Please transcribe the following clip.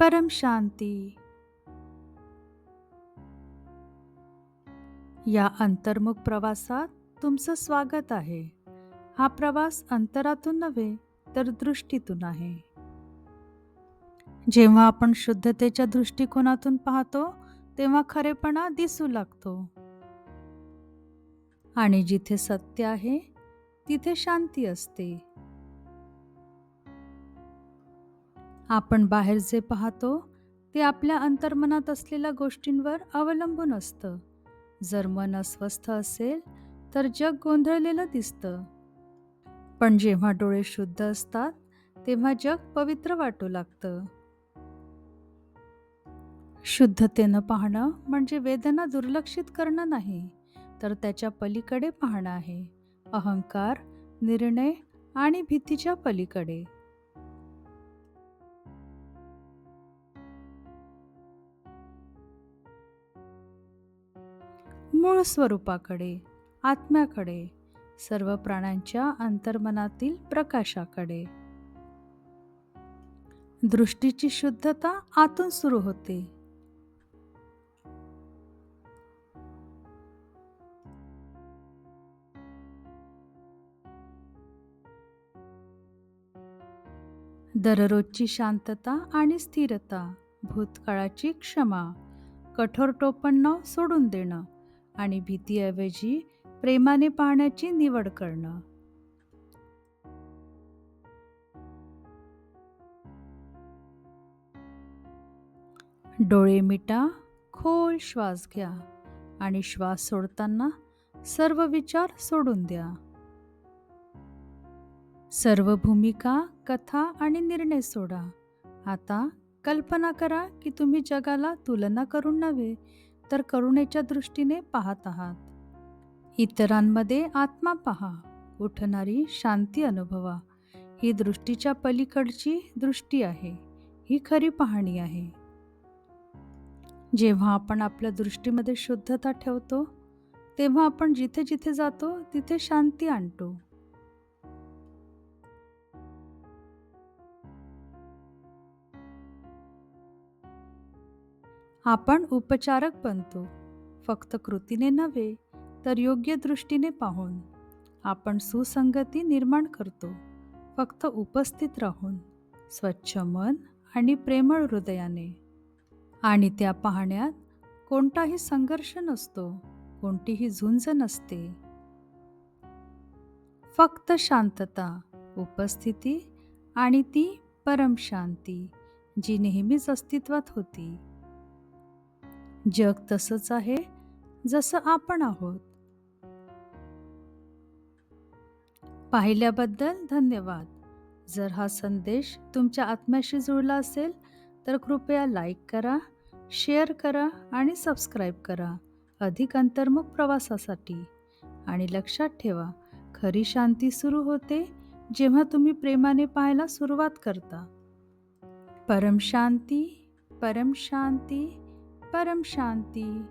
परम शांती. या अंतर्मुख प्रवासात तुमचं स्वागत आहे. हा प्रवास अंतरातून नव्हे तर दृष्टीतून आहे. जेव्हा आपण शुद्धतेच्या दृष्टिकोनातून पाहतो तेव्हा खरेपणा दिसू लागतो. आणि जिथे सत्य आहे तिथे शांती असते. आपण बाहेर जे पाहतो ते आपल्या अंतर्मनात असलेल्या गोष्टींवर अवलंबून असतं. जर मन अस्वस्थ असेल तर जग गोंधळलेलं दिसतं. पण जेव्हा डोळे शुद्ध असतात तेव्हा जग पवित्र वाटू लागतं. शुद्धतेनं पाहणं म्हणजे वेदना दुर्लक्षित करणं नाही तर त्याच्या पलीकडे पाहणं आहे. अहंकार निर्णय आणि भीतीच्या पलीकडे. मूळ स्वरूपाकडे आत्म्याकडे सर्व प्राण्यांच्या अंतर्मनातील प्रकाशाकडे. दृष्टीची शुद्धता आतून सुरू होते. दररोजची शांतता आणि स्थिरता भूतकाळाची क्षमा कठोर टोपण न सोडून देणं. आणि भीतीऐवजी प्रेमाने पाहण्याची निवड करणं. डोळे मिटा खोल श्वास घ्या आणि श्वास सोडताना सर्व विचार सोडून द्या. सर्व भूमिका कथा आणि निर्णय सोडा. आता कल्पना करा की तुम्ही जगाला तुलना करून नव्हे तर करुणेच्या दृष्टीने पाहत आहात. इतरांमध्ये आत्मा पहा. उठणारी शांती अनुभवा. ही दृष्टीच्या पलीकडची दृष्टी आहे. ही खरी पाहणी आहे. जेव्हा आपण आपल्या दृष्टीमध्ये शुद्धता ठेवतो तेव्हा आपण जिथे जिथे जातो तिथे शांती आणतो. आपण उपचारक बनतो. फक्त कृतीने नव्हे तर योग्य दृष्टीने पाहून. आपण सुसंगती निर्माण करतो. फक्त उपस्थित राहून. स्वच्छ मन आणि प्रेमळ हृदयाने. आणि त्या पाहण्यात कोणताही संघर्ष नसतो कोणतीही झुंज नसते. फक्त शांतता उपस्थिती आणि ती परमशांती जी नेहमीच अस्तित्वात होती. जग तसंच आहे जसं आपण आहोत. पाहिल्याबद्दल धन्यवाद. जर हा संदेश तुमच्या आत्म्याशी जुळला असेल तर कृपया लाईक करा शेअर करा आणि सबस्क्राईब करा अधिक अंतर्मुख प्रवासासाठी. आणि लक्षात ठेवा खरी शांती सुरू होते जेव्हा तुम्ही प्रेमाने पाहायला सुरुवात करता. परम शांती परम शांती. परम शांती।